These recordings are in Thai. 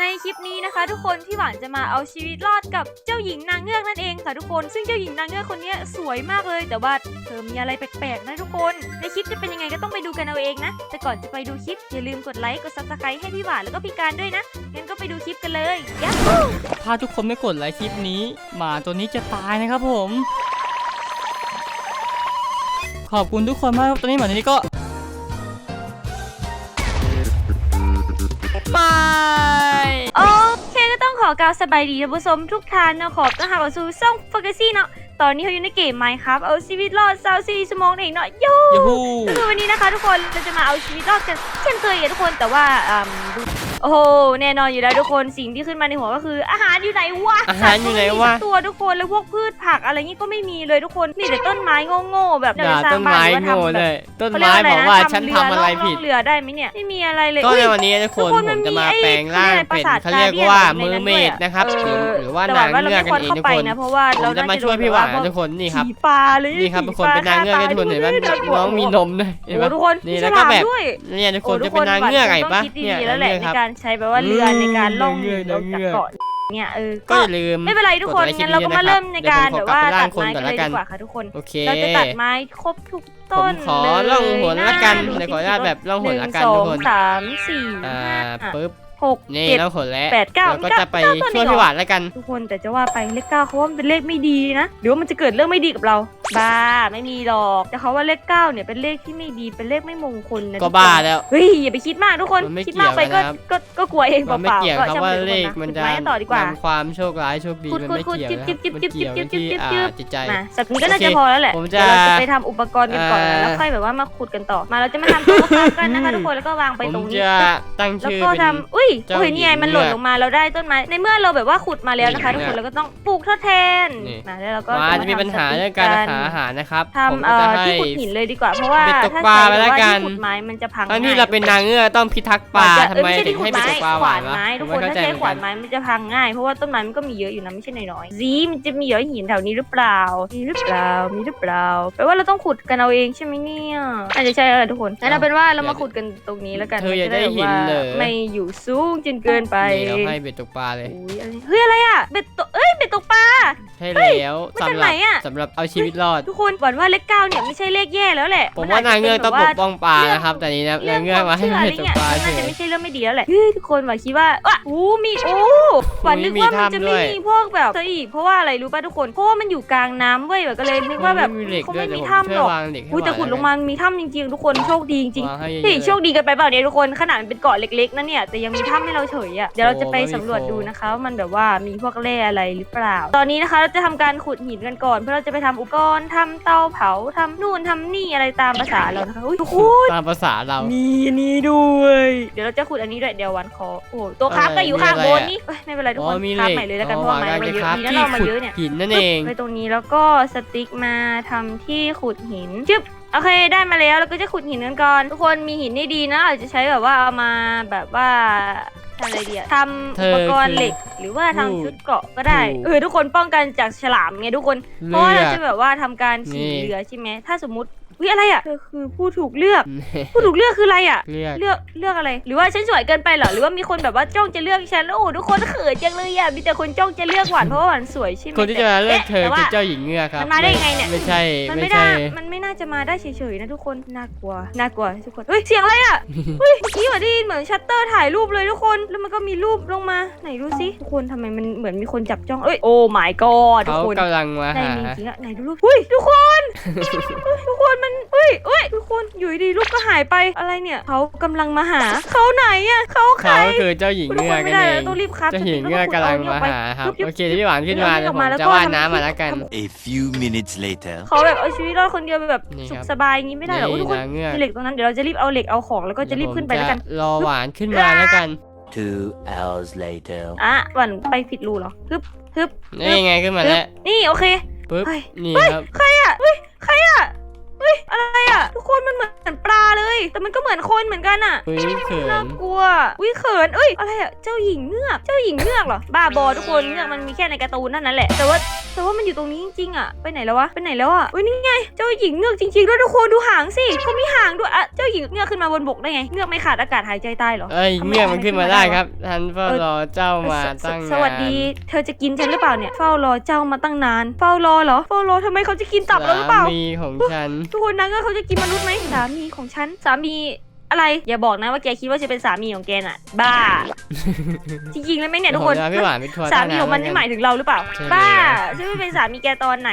ในคลิปนี้นะคะ ทุกคนพี่หวานจะมาเอาชีวิตรอดกับเจ้าหญิงนางเงือกนั่นเองค่ะทุกคนซึ่งเจ้าหญิงนางเงือกคนนี้สวยมากเลย แต่ว่าเธอมีอะไรแปลกๆนะทุกคน ในคลิปจะเป็นยังไงก็ต้องไปดูกันเอาเองนะแต่ก่อนจะไปดูคลิปอย่าลืมกดไลค์กดซับสไครต์ให้พี่หวานแล้วก็พี่การด้วยนะงั้นก็ไปดูคลิปกันเลยยัฮูถ้าทุกคนไม่กดไลค์คลิปนี้หมาตัวนี้จะตายนะครับผม ขอบคุณทุกคนมากตอนนี้หมาตัวนี้ก็ ก้าวสบายดีท่านผู้ชมทุกท่านเนาะขอบต้อนรับเข้าสู่ซ่องฟกซี่เนาะ ตอนนี้เขาอยู่ในเกมไมค์ครับเอาชีวิตรอดซาวซีชั่วโมงเองเนาะยูยูฮูก็คือวันนี้นะคะทุกคนเราจะมาเอาชีวิตรอดกันเช่นเคยอะทุกคนแต่ว่าอืมดูโอ้โหแน่นอนอยู่แล้วทุกคนสิ่งที่ขึ้นมาในหัวก็คือ อาหารอยู่ไหนวะอาหารอยู่ไหนวะสัตก็ม่มีสักตัวทุกคนแล้วพวกพืชผักอะไรงี้ก็ไม่มีเลยทุกคนมีแต่ต้นไม้โง่ๆแบบด่าจะสร้าต้งนบ้านไม้หรือว่าโง่ทำแบบเลยต้นเขาเรียไม้กว่าบอกว่านะฉันเทำอะไรผิดล่องเรือได้ไหมเนี่ยไม่มีอะไรเลยก็อุ๊ยในวันนี้ทุกคนทุกคนผมันมจะมีมาไอ้แปลงร่างเขาเป็นเรียกอะไรเขาเรียกปราสาทว่า Guardian มือเมดนะครับเอหรืออหรือว่าแต่นางว่าเราเงือกไม่กัควรนเองเข้าทุกไปคนนะเพราะว่าผเรามจะน่ามาจะช่วยพี่หวานโดทุกคนนี่ครับผีปลาเลยนี่ครับทุกคนเป็นนางเงือกกันทุกคนเห็นไหมน่ากลัวน้องมีนมด้วยเห็นโอ้ปะทุกคนนี่ฉแล้วก็ลามแบบด้วยเนี่ยทุกคนโอ้จะเป็นนางเงือกไงปะต้องคิดเนี่ยดีๆแล้วแหละนางในเงือกครับการใช้แบบว่าเรือในการล่องนางเงือกออกจากนางเงือกเกาะเนี่ยเออก็ก็อย่าลืมไม่เป็นไรทุกคนดไลค์งั้นเราก็มาคลิปเริ่มในการเดี๋แบยวบผมขอกลับไปร่าว่าตังดคนไม้ก่กัอนนเลยละกันดีกว่าค่ะทุกคนโอเคเราจะตัดไม้ครบทุกผต้นมขอล่องหนละกันดูเดี๋ยวสิขออนุญาตแบบล่องหนละกันหทุนึ่กงสคอนงสามสี่อ่าห้าปึ๊บ หกนี่เจ็ดล่องหนแล้วแปดเก้าเราก็จะไปเก้าต้นช่วยเองเหรอ พี่หวานแล้วกัน ทุกคนแต่จะว่าไปเลขเก้าเขาว่ามันเป็นเลขไม่ดีนะหรือว่ามันจะเกิดเรื่องไม่ดีกับเรา บ้าไม่มีหรอก แต่เขาว่าเลขเก้าเนี่ยเป็นเลขที่ไม่ดีเป็นเลขไม่มงคลนะก็ทุคนบ้าแล้ว เฮ้ยอย่าไปคิดมากทุกคนมันไม่คิดมากไปเกี่ก็ยวกันนะครับ ก็ก็กลัวเองเปมันไม่ล่าเกี่ยวๆก็ครับช่างว่ามันเลเถขอะมันขุดจะไม้กันต่อดีกว่า นำความโชคร้ายโชคดีขุดมันไม่ขุดเกี่ยวจิ๊บนะครับจิ๊บมันจิ๊บเกี่ยวจิ๊บที่จิ๊บอ่าจิ๊บจิตใจ มาสักนี้ก็น่าโอเคจะพอแล้วแหละผมจะเดี๋ยวเราจะไปทำอุปกรณ์กันก่อนอ่าแล้วค่อยแบบว่ามาขุดกันต่อ มาเราจะมาทำโต๊ะค้ากันนะคะทุกคนแล้วก็วางไปผมตรงนี้ จะตั้งแล้วชื่อก็เป็น ทำอุ้ยเจ้าโอ้ยนี่ไงหญิงมันหล่นเงือกลงมาเราได้ต้นไม้ ในเมื่อเราแบบว่าขุดมาแล้วนะคะนี่ทุกคนเงือกเราก็ต้องปลูกทดแทนนี่มาแล้วเราก็มาจะมีปัญหาเรื่องการหาอาหารนะครับ ผมทำก็เอ่จะอให้ ที่ขุดหินเลยดีกว่าเพราะว่าเบ็ดตกถ้าปลาใช้ไปแบบแล้วว่ากัที่นขุดไม้มันจะพังทั้งที่ง่ยเราเป็นนางเงือกต้องพิทักษ์ป่าจะทำเออไมไม่ใช่ถึที่งขุให้ดไปไม้ตกปลาขหวาวานนวะไม้ทุกผคนมไม่ถ้าเข้าใจใช้เหมือนขวากันนไม้มันจะพังง่ายเพราะว่าต้นไม้มันก็มีเยอะอยู่นะไม่ใช่น้อยๆซีมันจะมีเหยหินแถวนี้หรือเปล่ามีหรือเปล่ามีหรือเปล่าแปลว่าเราต้องขุดกันเอาเองใช่ไหมเนี่ยอาจจะใช่แล้วแหละทุกคนงั้นเอาเป็นว่าเรามาขุดกันตรงนี้แล้วกันเธออยากได้มัจะหินเหรอแบบว่าไม่อยู่สูงจนเกินไป นี่เราให้เบ็ดตกปลาเลย อุ๊ยอะไรเฮ้ยอะไรอะเบ็ดตกเอ้ยเบ็ดตกปลาใช่แล้วมาจากสำหไหนรับอะสำหรับเอาชีวิตรอด ทุกคนหวั่นว่าเลขเก้าเนี่ยไม่ใช่เลขแย่แล้วแหละ ผมว่านางเงือกต้องปกป้องปลานะครับ แต่นี้นะเรื่นางเงือกมาให้ความเบ็ดเชื่อตกปลาอะไรเฉเงี้ยมันน่าจะยไม่ใช่เรื่องไม่ดีแล้วแหละเฮ้ยทุกคนหวันคิดว่าอะอู้มีโอ้หวันนึกมีว่ามันถ้ำจะด้ไม่วยมีพวกแบบเซออีกเพราะว่าอะไรรู้ป่ะทุกคนเพราะว่ามันอยู่กลางน้ำเว้ยแบบก็เลยนึกว่าแบบมีเหล็กเขาด้วยไม่เดี๋ยวมีผมถ้ำช่หวรยอกวางเหล็กให้อู้แต่ขุดลงมามีถ้ำจริงๆ ทุกคนโชคดีจริงวางให้เยอะๆเฮ้ยเลยโชคดีกันไปเปล่าเนี่ยทุกคนขนาดมันเป็นเกาะเล็กๆนะเนี่ยแต่ยังมีถ้ำให้เราเฉยอะเดี๋ยวเราจะไปสำรวจดูนะคะว่ามันแบบว่ามีพวกแร่อะไรหรือเปล่า ตอนนี้นะคะเราจะทำการขุดหินกันก่อนเพื่อเราจะไปทำอุปกรณ์ทำเตาเผาทำนู่นทำนี่อะไรตามภาษาเรานะคะอุ้ยทุกคนตามภาษาเรามีอันนี้ด้วย เดี๋ยวเราจะขุดอันนี้ด้วยเดี๋ยววันคอโอ้โหตัวคราฟก็อยู่ข้างบนนี่เอ้ยไม่เป็นไรทุกอ๋คอนมีคเหราฟล็กใหม่เลยแล้วกันเพอ๋ราะอว่าไม้วางเราจะเยอะครับดีนะที่เรามาขุดเยอะเนี่ยหินนั่นเองไปตรงนี้แล้วก็สติ๊กมาทำที่ขุดหินจึ๊บโอเคได้มาแล้วเราก็จะขุดหินกันก่อนทุกคนมีหินนี่ดีนะอาจจะใช้แบบว่าเอามาแบบว่า ทำอะไรดีอะทำเธอุอปกรณ์คือเหล็กหรือว่าทำผู้ชุดเกราะก็ได้ถูกเออทุกคนป้องกันจากฉลามไงทุกคน เพเลืราะว่าเราอกจะแบบว่าทำการขี่นี่เรือใช่ไหมถ้าสมมติ วิอะไรอะเธอคือผู้ถูกเลือก ผู้ถูกเลือกคืออะไรอะ เลือก เลือกเลือกอะไร หรือว่าฉันสวยเกินไปเหรอ หรือว่ามีคนแบบว่าจ้องจะเลือกฉันแล้วโอ้โหทุกคนเขินจังเลยอะ มีแต่คนจ้องจะเลือกหวานเพราะว่าหวานสวยใช่ไหมคนที่จะมาเลือกเธอแต่คือว่าเจ้าหญิงเงือกครับ มันมาได้ไงเนี่ย ไม่ใช่ มันไม่ไม่ได้ใช่มันไม่น่าจะมาได้เฉยๆนะทุกคน น่ากลัว น่ากลัวทุกคนเฮ้ยเสียงอะไรอะเฮ้ยเมื่อกี้เหมือนได้ยินเหมือนชัตเตอร์ถ่ายรูปเลยทุกคน แล้วมันก็มีรูปลงมา ไหนดูสิทุกคนทำไมมันเหมือนมีคนจับจ้อง เอ้ย โอ้ my god ทุกเขาคนกำลังมาได้หามีจริงอะไหนดูรูปอุ้ยทุกคนเฮ้ยทุกคนมันเฮ้ยเฮ้ยทุกคนอยู่ดีๆรูปก็หายไปอะไรเนี่ยเขากำลังมาหาเขาไหนอะเขาใครเขาก็คือเจ้าหญิงทุกเงืคอนกไม่กันได้เอแล้วงต้องรีบครับเจ้าหญิงเงือกกำลังมาหาครับโอเคที่หวานขึ้นมาเดี๋ยวผมจะว่ายน้ำมาแล้วกัน A few minutes later. เขาแบบเอาชีวิตรอดคนเดียวแบบนี่สุครัขบสบายอย่างงี้ไม่ได้เหรออุ๊ยทุกคนนางเงือกมีเหล็กตรงนั้นเดี๋ยวเราจะรีบเอาเหล็กเอาของแล้วก็จะรีบขึ้นไปแล้วกันเดี๋ยผมจะรอหวานขึ้นมาแล้วกัน Two hours later. อะหวันไปผิดรูเหรอฮึบฮึบนี่ไงขึ้นมาฮึแล้บวนี่โอเคปึ๊บเฮ้ยนี่ครับใครอะเฮ้ย I'm ปลาเลย แต่มันก็เหมือนคนเหมือนกันอะอุ้ยเขิน่านกลัววิเขินเอ้ยอะไรอะเจ้าหญิงเงือกเจ้าหญิงเงือกเหรอบ้าบอทุกคนเงือกมันมีแค่ในการ์ตูนเท่านั้นแหละแต่ว่าแต่ว่ามันอยู่ตรงนี้จริงๆอะไปไหนแล้ววะไปไหนแล้วอะอุ้ยนี่ไงเจ้าหญิงเงือกจริงๆด้วยทุกคนดูหางสิเขามีหางด้วยอะเจ้าหญิงเงือกขึ้นมาบนบกได้ไงเงือกไม่ขาดอากาศหายใจตายเหรอ เอ้ยทำไเงียบมันขึ้นมาได้ครับท่านเฝ้ารอเจ้ามาสตั้งนานสวัสดี เธอจะกินฉันหรือเปล่าเนี่ย เฝ้ารอเจ้ามาตั้งนาน เฝ้ารอเหรอ เฝ้ารอทำไมเขาจะกินตับเราหรือเปล่า สามีของฉัน ทุกคนนะเงือกเขาจะกินมนุษย์ไหมสามีของฉันสามีอะไร อย่าบอกนะว่าแกคิดว่าจะเป็นสามีของแกน่ะ บ้า จริงๆแล้วไหมเนี่ยทุกคนผมจะพี่หวานไปทัวร์สามีของมันใต้ไม่น้ำหมายถึงเราหรือเปล่า ใช่ บ้าแล้วฉันไม่เป็นสามีแกตอนไหน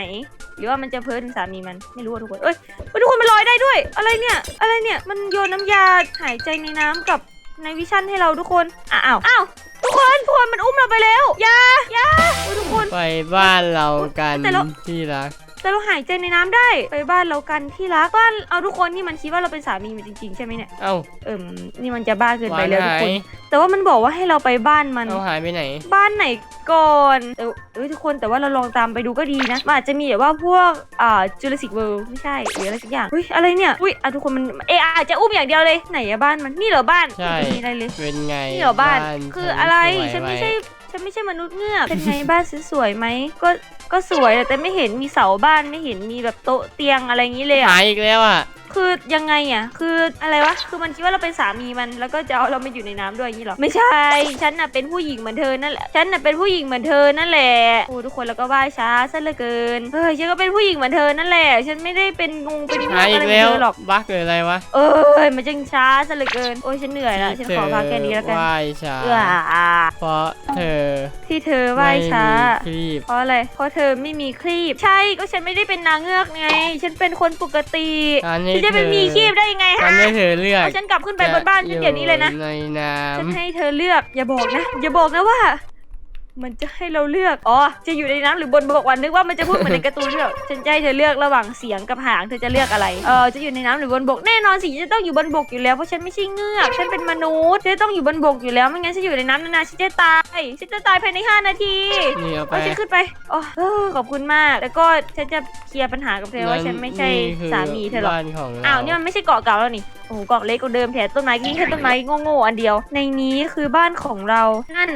หรือว่ามันจะเพ้อถึงสามีมันไม่รู้อะทุกคนเอ้ยเฮ้ยทุกคนมันลอยได้ด้วย อะไรเนี่ยอะไรเนี่ยมันโยนน้ำยาหายใจในน้ำกับในวิชั่นให้เราทุกคนอ้าวอ้าวทุกคนทุกคนมันอุ้มเราไปแล้วอยาอยาโอ้ยทุกคน ไปบ้านเรากันแต่เรา ที่รัก แต่เราหายใจในน้ำได้ ไปบ้านเรากันที่รักบ้านเอาทุกคนนี่มันคิดว่าเราเป็นสามีมันจริงๆใช่ไหมเนี่ย เอ้าเอิ่มนี่มันจะบ้าเกินหไปวานแล้วทุหากคยน แต่ว่ามันบอกว่าให้เราไปบ้านมัน เอาหายไปไหน บ้านไหนก่อนเออเอ้ยทุกคนแต่ว่าเราลองตามไปดูก็ดีนะมันอาจจะมีแบบว่าพวกอ่าจูเลสิกเวิลด์ไม่ใช่หรืออะไรสักอย่างอุ้ยอะไรเนี่ยอุ้ยอะทุกคนมันเอออาจจะอุ้มอย่างเดียวเลยไหนอะบ้านมันนี่เหรอบ้านใช่ ไม่มีอะไรเลย เป็นไงนี่เหรอบ้าน คือฉันอะไรสวยฉันไม่หใช่ ฉันไม่ใช่มนุษย์เงือก เป็นไงบ้านฉันสวยไหม ก็ ก็สวยแต่ไม่เห็นมีเสาบ้านไม่เห็นมีแบบโต๊ะเตียงอะไรอย่างนี้เลยอะหายอีกแล้วอะ คือยังไงอะ คืออะไรวะ คือมันคิดว่าเราเป็นสามีมัน แล้วก็จะเอาเรามาอยู่ในน้ำด้วยอย่างนี้เหรอ ไม่ใช่ ฉันน่ะเป็นผู้หญิงเหมือนเธอนั่นแหละ ฉันน่ะเป็นผู้หญิงเหมือนเธอนั่นแหละ โอ้ทุกคนแล้วก็ว่ายช้าซะเหลือเกิน เฮ้ย ฉันก็เป็นผู้หญิงเหมือนเธอนั่นแหละ ฉันไม่ได้เป็นงงเป็นเงืหาอยกอีอะไรกเหมือแล้วนเธอหรอกบั๊กหรืออะไรวะ เอ้ย มันจังช้าซะเหลือเกิน โอ้ยฉันเหนื่อยแล้วฉันขอพักแค่นี้แล้วกันไหว้ช้าเอื้อเพราะเธอ ที่เธอว่ายช้าไม่มีครีบเพราะอะไร เพราะเธอไม่มีครีบ ใช่ ก็ฉันไม่ได้เป็นนางเงือกไง ฉันเป็นคนปกติการให้ฉันจะเธไปอมีครีบได้ยังไงการฮะให้เธอเลือกเอาฉันกลับขึ้นไปบนบ้านฉันเดี๋ยวนี้เลยนะ จอในน้ฉันให้เธอเลือกอย่าบอกนะ อย่าบอกนะว่า มันจะให้เราเลือกอ๋อจะอยู่ในน้ำหรือบนบกวันนึกว่ามันจะพูดเหมือนในการ์ตูนที่แบบฉันจะให้เธอเลือกระหว่างเสียงกับหางเธอจะเลือกอะไรเออจะอยู่ในน้ำหรือบนบกแน่นอนสิจะต้องอยู่บนบกอยู่แล้วเพราะฉันไม่ใช่เงือกฉันเป็นมนุษย์ฉันจะต้องอยู่บนบกอยู่แล้วไม่งั้นฉันอยู่ในน้ำนานๆฉันจะตายฉันจะตายภายใน 5 นาทีำนี่เอาไปเอาฉันขึ้นไปอ๋อเออขอบคุณมาก แล้วก็ฉันจะเคลียร์ปัญหากับเธอว่าฉันไม่ใช่นี่คือสามีเธอหรอกบ้านของเราอ้าวนี่มันไม่ใช่เกาะเก่าแล้วนี่โอ้โหเกาะเล็กกว่าเดิมแถมต้นไม้ก็ยิ่งแค่ต้นไม้โง่ๆอันเดียว ในนี้คือบ้านของเรานั่น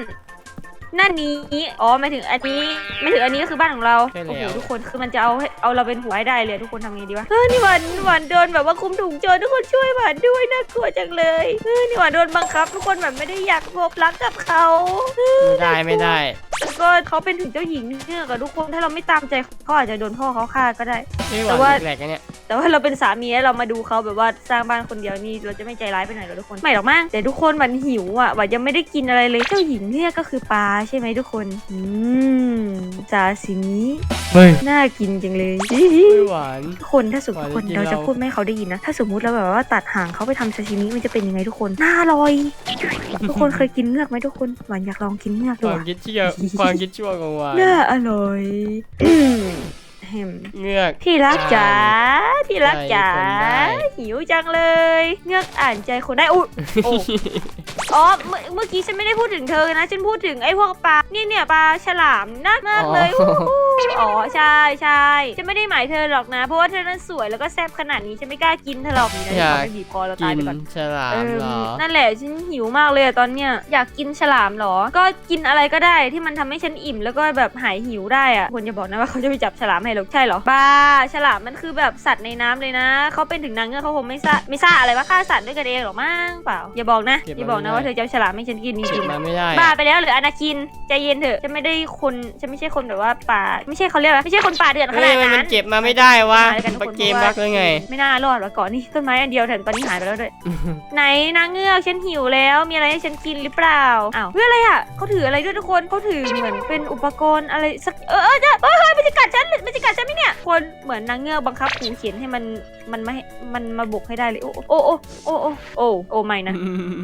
นั่นนี้อ๋อหมายถึงอันนี้ไม่ถึงอันนี้ก็คือบ้านของเราใช่โอ้โหแล้วทุกคนคือมันจะเอาให้เอาเราเป็นหัวให้ได้เลยทุกคนทำไงดีวะเออนี่หวานหวานโดนแบบว่าคุมถุงโจรทุกคนช่วยหวานด้วยน่ากลัวจังเลยเออนี่หวานโดนบังคับ ทุกคนแบบไม่ได้อยากพบรักกับเขาไม่ได้ไม่ได้ แล้วก็เขาเป็นถึงเจ้าหญิงเงือกอะทุกคนถ้าเราไม่ตามใจเขาอาจจะโดนพ่อเขาฆ่าก็ได้ นี่หแต่วาว่านแหลกๆกันเนี่ยแต่ว่าเราเป็นสามีแล้วเรามาดูเขาแบบว่าสร้างบ้านคนเดียวนี่เราจะไม่ใจร้ายไปหน่อยเหรอทุกคนไม่หรอกมั้งแต่ทุกคนมันหิวอะว่ายังไม่ได้กินอะไรเลยเจ้าหญิงเนี่ยก็คือปลาใช่ไหมทุกคนอืมซาซิมิเฮ้ยน่ากินจังเลยไม่หวาน ทุกคนถ้าสมมติหวานคนจริงเราจะเราพูดไม่ให้เขาได้ยินนะ ถ้าสมมุติเราแบบว่าตัดหางเขาไปทำซาซิมิมันจะเป็นยังไงทุกคนน่าอร่อย ทุกคนเคยกินเงือกไหมทุกคนหวานอยากลองกินเงือกคดูวามอะคิดเชื่อความคิดชั่วของหวานน่าอร่อยอืมแฮมเงือกที่รักจ๋าที่รักจ๋าใจคนได้หิวจังเลย เงือกอ่านใจคนได้อุ๊ยโอ้อ๋อเมื่อเมื่อกี้ฉันไม่ได้พูดถึงเธอนะ ฉันพูดถึงไอ้พวกปลานี่เนี่ยปลาฉลามนะมากเลยอ๋ออู้หูอ๋อใช่ใช่ฉันไม่ได้หมายเธอหรอกนะ เพราะว่าเธอนั้นสวยแล้วก็แซ่บขนาดนี้ฉันไม่กล้ากินเธอหรอกดีนะที่เขาไม่บีบคอเรากิตายนไปก่อนฉลามเออเหรอนั่นแหละฉันหิวมากเลยอะตอนเนี้ยอยากกินฉลามเหรอ ก็กินอะไรก็ได้ที่มันทำให้ฉันอิ่มแล้วก็แบบหายหิวได้อะคนจะบอกนะว่าเขาจะไปจับฉลามให้หรอกใช่เหรอบ้าฉลามมันคือแบบสัตว์ในน้ำเลยนะเขาเป็นถึงนางเงือกเขาคงไม่ซ่าไม่ซ่าอะไรว่าฆ่าสัตว์ด้วยกันเองหรอกมั้งเปล่าอย่าบอกนะอย่าบอกนะว่าเธอจะเอาฉลามให้ฉันกินจเก็ริบงๆมาอะไม่ได้บ้าอะไปแล้วหรืออนาคินใจเย็นเถอะฉันไม่ได้คนฉันไม่ใช่คนแบบว่าป่า ไม่ใช่เขาเรียกอะไรไม่ใช่คนป่าเดือดขเฮ้นายดมันนั้นเก็บมาไม่ได้วะต้นไม้กันทุกคนเกมบักหรือไง ไม่น่ารอดวะก่อนนี่ต้นไม้อันเดียวแต่ตอนนี้หายไปแล้วด้วยไหนนางเงือกฉันหิวแล้วมีอะไรให้ฉันกินหรือเปล่าอ้าวเพื่ออะไรอะเขาถืออะไรด้วยทุกคนเขาถือเหมือนเป็นอุปกรณ์อะไรสักเออเออจะเออเฮ้ยมัน เหมือนนางเงือกบังคับหูเขียนให้มันมันไม่ให้มันมาบุกให้ได้เลย โอ้โอ้โอ้โอ้โอ้โอ้โอ้ไม่นะ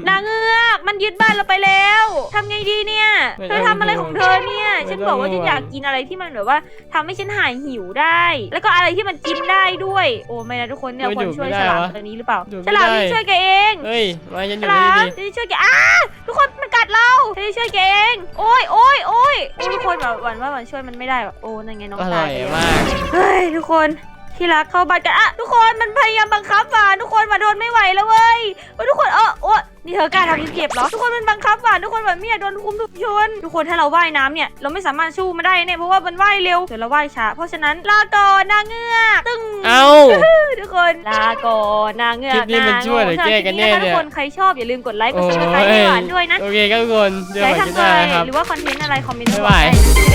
นางเงือกมันยึดบ้านเราไปแล้วทำไงดีเนี่ยไม่เธต้อองทำอะไรของเธอเนี่ยไม่ฉันต้องบอกว่าฉันห่วงอยากกินอะไรที่มันแบบว่าทำให้ฉันหายหิวได้ แล้วก็อะไรที่มันกินได้ด้วย โอ้ไม่นะทุกคนเนี่ยไม่คนดูดช่วยไม่ฉได้ลามวะตัวนี้หรือเปล่าดูดฉลามไม่ได้นี่ช่วยแกเอง เฮ้ยมาฉันอฉยู่ลานี่มดิจะช่วยแกอ้าทุกคนมันกั ดเราจะช่วยแกเองโอ้ยโอ้ยโอ้ยโอ้ยทุกคนแบบหวั่นว่าหวั่นช่วยมันไม่ได้ว่ะโอ้นั่นไงน้องอตาร่อยยไปแล้วมาก เฮ้ยทุกคน ที่รักเข้าบ้านกันอะทุกคนมันพยายามบังคับหวานทุกคนหวานโดนไม่ไหวแล้วเว้ยเว้ยทุกคนเออโอ้นี่เธอกล้าทำฉันเจ็บเหรอทุกคนมันบังคับหวานทุกคนหวานไม่อยากโดนคุมทุกชนทุกคนถ้าเราว่ายน้ำเนี่ยเราไม่สามารถสู้มันได้เนี่ยเพราะว่ามันว่ายเร็วเดี๋ยวเราว่ายช้าเพราะฉะนั้นลาก่อนนางเงือกตึ้งเอ้าทุกคนลาก่อนนางเงือกคลิปนี้มันช่วยหรือแก้กันแน่เนี่ยทุกคนใครชอบอย่าลืมกดไลค์กดโอ้ซับสไครต์ให้หวานด้วยนะโอเคครับทุกคนเดี๋ยวอยากมาให้กินทำอะได้ไรนะครับหรือว่าคอนเทนต์อะไรคอมเมนต์มาบ๊ายบอกบายได้